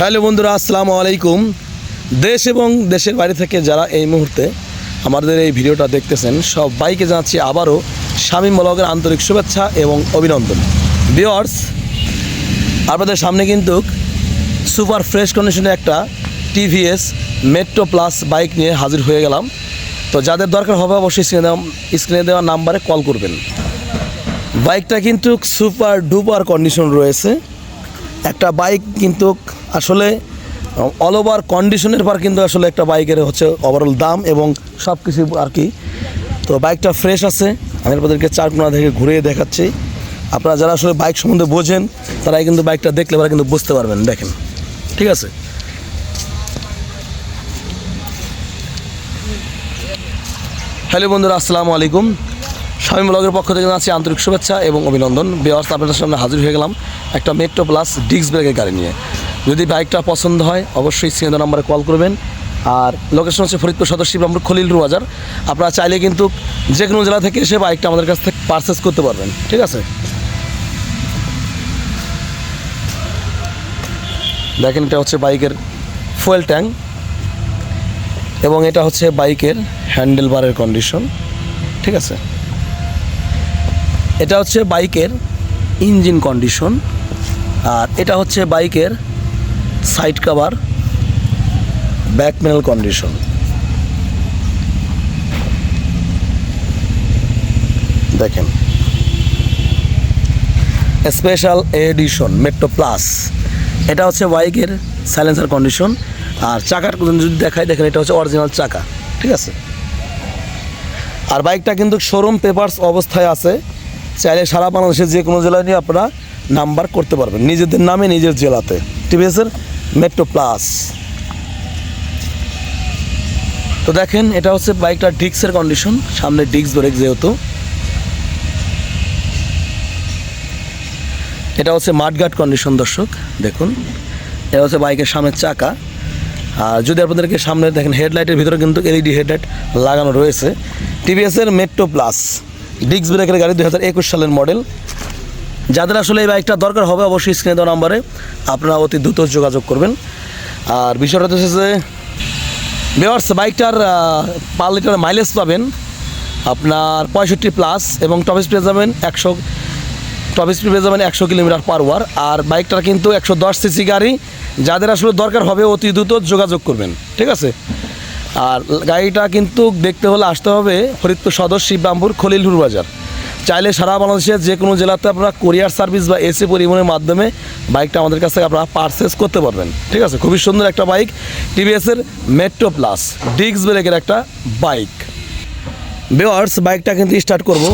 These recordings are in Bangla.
হ্যালো বন্ধুরা, আসসালামু আলাইকুম। দেশ এবং দেশের বাইরে থেকে যারা এই মুহূর্তে আমাদের এই ভিডিওটা দেখতেছেন সব বাইকে জানাচ্ছি আবারও স্বামী মলকের আন্তরিক শুভেচ্ছা এবং অভিনন্দন। বিয়ার্স আপনাদের সামনে কিন্তু সুপার ফ্রেশ কন্ডিশনে একটা টিভিএস মেট্রো প্লাস বাইক নিয়ে হাজির হয়ে গেলাম। তো যাদের দরকার হবে অবশ্যই স্ক্রিনে দেওয়া স্ক্রিনে নাম্বারে কল করবেন। বাইকটা কিন্তু সুপার ডুপার কন্ডিশন রয়েছে। একটা বাইক কিন্তু আসলে অল ওভার কন্ডিশনের পর কিন্তু আসলে একটা বাইকের হচ্ছে ওভারঅল দাম এবং সব কিছু আর কি। তো বাইকটা ফ্রেশ আছে, আমি আপনাদেরকে চার কোনা থেকে ঘুরিয়ে দেখাচ্ছি। আপনারা যারা আসলে বাইক সম্বন্ধে বোঝেন, তারাই কিন্তু বাইকটা দেখলে পরে কিন্তু বুঝতে পারবেন, দেখেন। ঠিক আছে? হ্যালো বন্ধুরা, আসসালামু আলাইকুম। স্বামী ব্লগের পক্ষ থেকে জানাচ্ছি আন্তরিক শুভেচ্ছা এবং অভিনন্দন। ব্যবস্থা আপনাদের সামনে হাজির হয়ে গেলাম একটা মেট্রো প্লাস ডিস্ক ব্রেকের গাড়ি নিয়ে। যদি বাইকটা পছন্দ হয়, অবশ্যই সিএন নাম্বারে কল করবেন। আর লোকেশন হচ্ছে ফরিদপুর সদর শিবরামপুর খলিলুর বাজার আপনারা চাইলে কিন্তু যে কোনো জেলা থেকে এসে বাইকটা আমাদের কাছ থেকে পারচেস করতে পারবেন। ঠিক আছে? দেখেন, এটা হচ্ছে বাইকের ফুয়েল ট্যাঙ্ক এবং এটা হচ্ছে বাইকের হ্যান্ডেল বারের কন্ডিশন ঠিক আছে? এটা হচ্ছে বাইকের ইঞ্জিন কন্ডিশন আর এটা হচ্ছে বাইকের side cover, back panel condition. দেখেন। Special edition, Metro plus. এটা হচ্ছে বাইকের সাইলেন্সার কন্ডিশন। আর চাকার যদি দেখায় দেখেন এটা হচ্ছে অরিজিনাল চাকা, ঠিক আছে? আর বাইকটা কিন্তু শোরুম পেপারস অবস্থায় আছে। চাইলে সারা বাংলাদেশের যে কোনো জেলায় নিয়ে আপনারা নাম্বার করতে পারবেন। নিজেদের নামে নিজের জেলাতে। টিভিএসের মেট্রো প্লাস তো দেখেন, এটা হচ্ছে বাইকটার ডিক্সের কন্ডিশন সামনে ডিক্স ব্রেক যেহেতু। এটা হচ্ছে মাঠঘাট কন্ডিশন দর্শক। দেখুন, এটা হচ্ছে বাইকের সামনের চাকা। আর যদি আপনাদেরকে সামনে দেখেন হেডলাইটের ভিতরে কিন্তু এলইডি হেডলাইট লাগানো রয়েছে। টিভিএসের মেট্রো প্লাস ডিক্স ব্রেকের গাড়ি দু হাজার একুশ সালের মডেল যাদের আসলে এই বাইকটা দরকার হবে, অবশ্যই স্ক্রিনে দেওয়া নাম্বারে আপনারা অতি দ্রুত যোগাযোগ করবেন। আর বিষয়টা হচ্ছে যে বেওয়ার্স বাইকটার পার লিটার মাইলেজ পাবেন আপনার পঁয়ষট্টি প্লাস এবং টপ স্পিড যাবেন একশো টপ স্পিড পেয়ে যাবেন একশো কিলোমিটার পার ওয়ার আর বাইকটার কিন্তু একশো দশ সিসি গাড়ি, যাদের আসলে দরকার হবে, অতি দ্রুত যোগাযোগ করবেন। ঠিক আছে? আর গাড়িটা কিন্তু দেখতে হলে আসতে হবে ফরিদপুর সদর শিবরামপুর খলিলহুর বাজার। চাইলে সারা বাংলাদেশের যে কোনো জেলাতে আপনারা কোরিয়ার সার্ভিস বা এসি পরিবহনের মাধ্যমে বাইকটা আমাদের কাছ থেকে আপনারা পারচেস করতে পারবেন। ঠিক আছে? খুবই সুন্দর একটা বাইক টিভিএসের মেট্রো প্লাস ডিস্ক ব্রেকের একটা বাইক বেওয়ার্স বাইকটা কিন্তু স্টার্ট করব।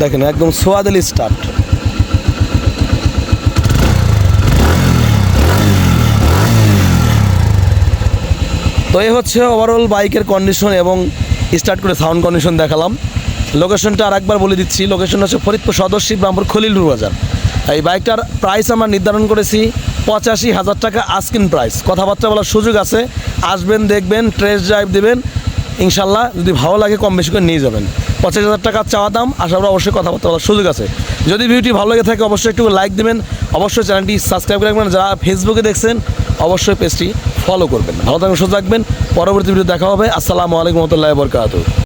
দেখেন, একদম সোয়াদেলি স্টার্ট তো এ হচ্ছে ওভারঅল বাইকের কন্ডিশন এবং স্টার্ট করে সাউন্ড কন্ডিশন দেখালাম। লোকেশনটা আর একবার বলে দিচ্ছি। লোকেশন হচ্ছে ফরিদপুর সদর, শিবরামপুর, খলিলুর বাজার। এই বাইকটার প্রাইস আমরা নির্ধারণ করেছি পঁচাশি হাজার টাকা আস্কিন প্রাইস কথাবার্তা বলার সুযোগ আছে। আসবেন, দেখবেন ট্রেস ড্রাইভ দেবেন। ইনশাল্লাহ যদি ভালো লাগে কম বেশি করে নিয়ে যাবেন। পঁচাশ হাজার টাকা চাওয়া দাম, আশা করি অবশ্যই কথাবার্তা বলার সুযোগ আছে। যদি ভিডিওটি ভালো লেগে থাকে, অবশ্যই একটু লাইক দেবেন, অবশ্যই চ্যানেলটি সাবস্ক্রাইব করে রাখবেন যারা ফেসবুকে দেখছেন, অবশ্যই পেজটি ফলো করবেন। ভালো থাকবেন, সুস্থ রাখবেন পরবর্তী ভিডিও দেখা হবে। আসসালামু আলাইকুম রহমতুল্লাহ বরকাত